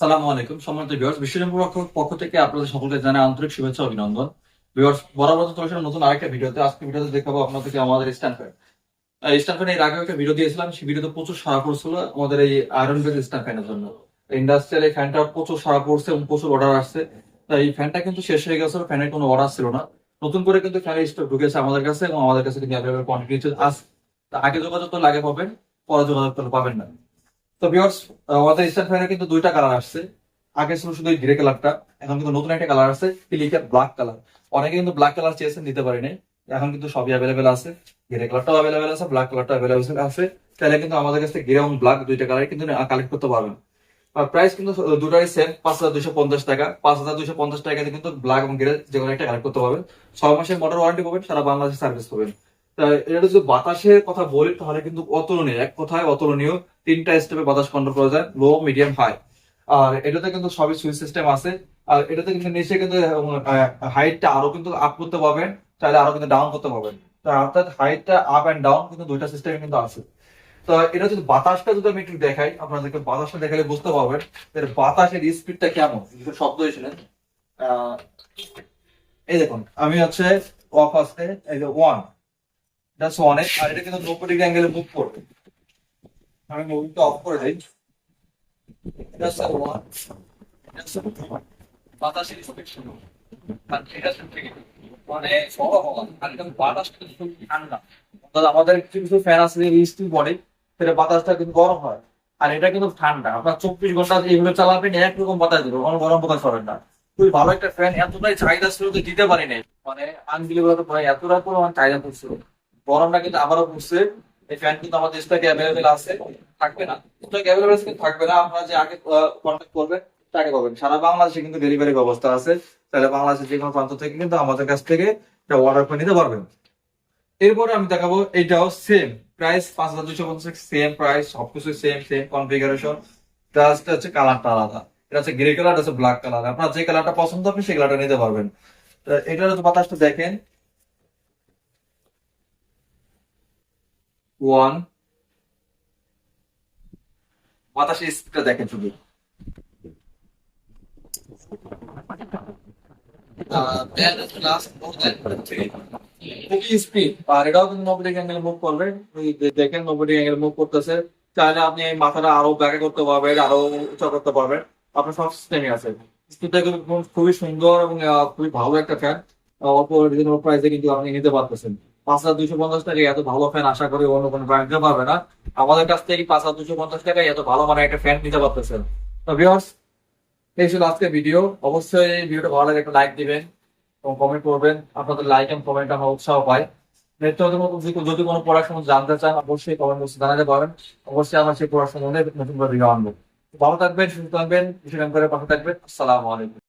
সালামু আলাইকুম সম্মানিত ভিউয়ার্স বিশ্বজনপুর পক্ষ- থেকে আপনাদের সকলকে জানাই আন্তরিক শুভেচ্ছা অভিনন্দন। ভিউয়ার্স বরাবর তো চলছে নতুন আরেকটা ভিডিওতে আজকে ভিডিওতে দেখাবো আপনাদেরকে আমাদের স্ট্যান্ড ফ্যান স্ট্যান্ড ফ্যান এর আগে একটা ভিডিও দিয়েছিলাম সেই ভিডিওতে প্রচুর সারা পড়ছিল আমাদের এই আয়রন বেজ স্ট্যান্ড ফ্যানের জন্য। ইন্ডাস্ট্রিয়াল এই ফ্যানটা প্রচুর সারা পড়ছে এবং প্রচুর অর্ডার আসছে। তাই এই ফ্যানটা কিন্তু শেষ হয়ে গেছে ফ্যানের কোনো অর্ডার ছিল না। নতুন করে কিন্তু ফ্যানের স্টক ঢুকেছে আমাদের কাছে এবং আমাদের কাছে কিন্তু কোয়ান্টিটি আছে। আগে যোগাযোগ করলে আগে পাবেন, পরে যোগাযোগ করলে পাবেন না। তো ভিউয়ার্স আমাদের স্ট্যান্ড ফ্যানের কিন্তু দুইটা কালার আসছে। আগে ছিল শুধু গ্রে কালারটা এখন কিন্তু নতুন একটা কালার আছে পিলিকা ব্ল্যাক কালার অনেকে কিন্তু ব্ল্যাক কালার চেয়েছেন দিতে পারিনি। এখন কিন্তু সবই অ্যাভেলেবেল আছে। গ্রে কালারটাও অ্যাভেলেবেল আছে ব্ল্যাক কালারটাও অ্যাভেলেবেল আছে। তাহলে কিন্তু আমাদের কাছে গ্রে এবং ব্ল্যাক দুইটা কালার কিন্তু কালেক্ট করতে পারবেন। আর প্রাইস কিন্তু দুটারই সেম পাঁচ হাজার দুইশো পঞ্চাশ টাকা। পাঁচ হাজার দুইশো পঞ্চাশ টাকাতে কিন্তু ব্ল্যাক এবং গ্রে যে কোনো একটা কালেক্ট করতে পারবেন। ছয় মাসের মোটর ওয়ারেন্টি পাবেন, সারা বাংলাদেশে সার্ভিস পাবেন। এটা যদি বাতাসের কথা বলি, তাহলে কিন্তু অতুলনীয়। এক কথায় অতুলনীয়, তিনটা স্টেপে বাতাস কন্ট্রোল করা যায় লো মিডিয়াম হাই আর এটাতে কিন্তু সবই সুইচ সিস্টেম আছে। আর এটাতে কিন্তু নিচে কিন্তু হাইটটা আরও কিন্তু আপ করতে পারবেন চাইলে আরও কিন্তু ডাউন করতে পারবেন। অর্থাৎ হাইটটা আপ এন্ড ডাউন কিন্তু দুইটা সিস্টেম কিন্তু আছে। তো এটা যদি বাতাসটা যদি আমি একটু দেখাই, আপনাদেরকে বাতাসটা দেখালে বুঝতে পারবেন এর বাতাসের স্পিডটা কেমন। শব্দ হয়েছিলেন এই দেখুন, আমি হচ্ছে অফ আসতে, এই যে ওয়ান জাস্ট ওয়ানে আর এটা কিন্তু নব্বই ডিগ্রি অ্যাঙ্গেলে মুভ করবে আমি মুভিংটা অফ করে দিই বাতাসটা ঠান্ডা আমাদের কিছু ফ্যান আছে স্টিল বডি সেটা বাতাসটা কিন্তু গরম হয়। আর এটা কিন্তু ঠান্ডা। আপনার চব্বিশ ঘণ্টা এইভাবে চালাবেন, একরকম বাতাস দিবে। কোনো গরম বাতাস হবে না। খুবই ভালো একটা ফ্যান এতটাই চাহিদা ছিল যে দিতে পারি নাই মানে আনবিলিভেবল মানে এতটা পরিমাণ চাহিদা করছিল গরমটা কিন্তু আবারও পড়ছে এই ফ্যান কিন্তু আমাদের স্টকে অ্যাভেলেবেল আছে। থাকবে না। স্টক অ্যাভেলেবেল কিন্তু থাকবে না। আপনারা যে আগে কন্ট্যাক্ট করবেন তাকে পাবেন। সারা বাংলাদেশে কিন্তু ডেলিভারি ব্যবস্থা আছে। তাহলে বাংলাদেশের যে কোনো প্রান্ত থেকে কিন্তু আমাদের কাছ থেকে এটা অর্ডার করে নিতে পারবেন। এরপরে আমি দেখাবো, এটাও সেম প্রাইস পাঁচ হাজার দুশো পঞ্চাশ সেম প্রাইস সবকিছু সেম সেম কনফিগারেশন জাস্ট হচ্ছে কালারটা আলাদা। এটা হচ্ছে গ্রে কালার হচ্ছে ব্ল্যাক কালার আপনার যে কালারটা পছন্দ হবে সেই কালারটা নিতে পারবেন। এটার বাতাসটা দেখেন। ওয়ান। বাতাসের স্পিডটা দেখেন শুধু। আর এটাও মুভ করবে। দেখেন মুভ করতেছে। চাইলে আপনি এই মাথাটা আরও ব্যাকে করতে পারবেন, আরও উঁচা করতে পারবেন। আপনার সব সিস্টেমই আছে। স্পিডটা কিন্তু খুবই সুন্দর এবং খুবই ভালো একটা ফ্যান অল্প রিজনেবল প্রাইসে কিন্তু আপনি নিতে পারতেছেন। পাঁচ হাজার দুইশো পঞ্চাশ টাকায় এত ভালো ফ্যান আশা করি অন্য কোনো ব্র্যান্ড পারবে না। আমাদের কাছ থেকে পাঁচ হাজার দুশো পঞ্চাশ টাকায় এত ভালো মানে একটা ফ্যান নিতে পারতেছেন। তো ভিউয়ার্স এই ছিল আজকের ভিডিও অবশ্যই ভিডিওটা ভালো লাগে একটা লাইক দিবেন এবং কমেন্ট করবেন। আপনাদের লাইক এবং কমেন্ট আমার উৎসাহ যদি- যদি কোনো পড়াশোনা জানতে চান, অবশ্যই কমেন্ট বক্সে জানাতে পারেন। অবশ্যই আমার সেই পড়াশোনা নতুন করে ভিডিও আনব। ভালো থাকবেন, সুস্থ থাকবেন বিষয় করে পাশে থাকবেন। আসসালামু আলাইকুম।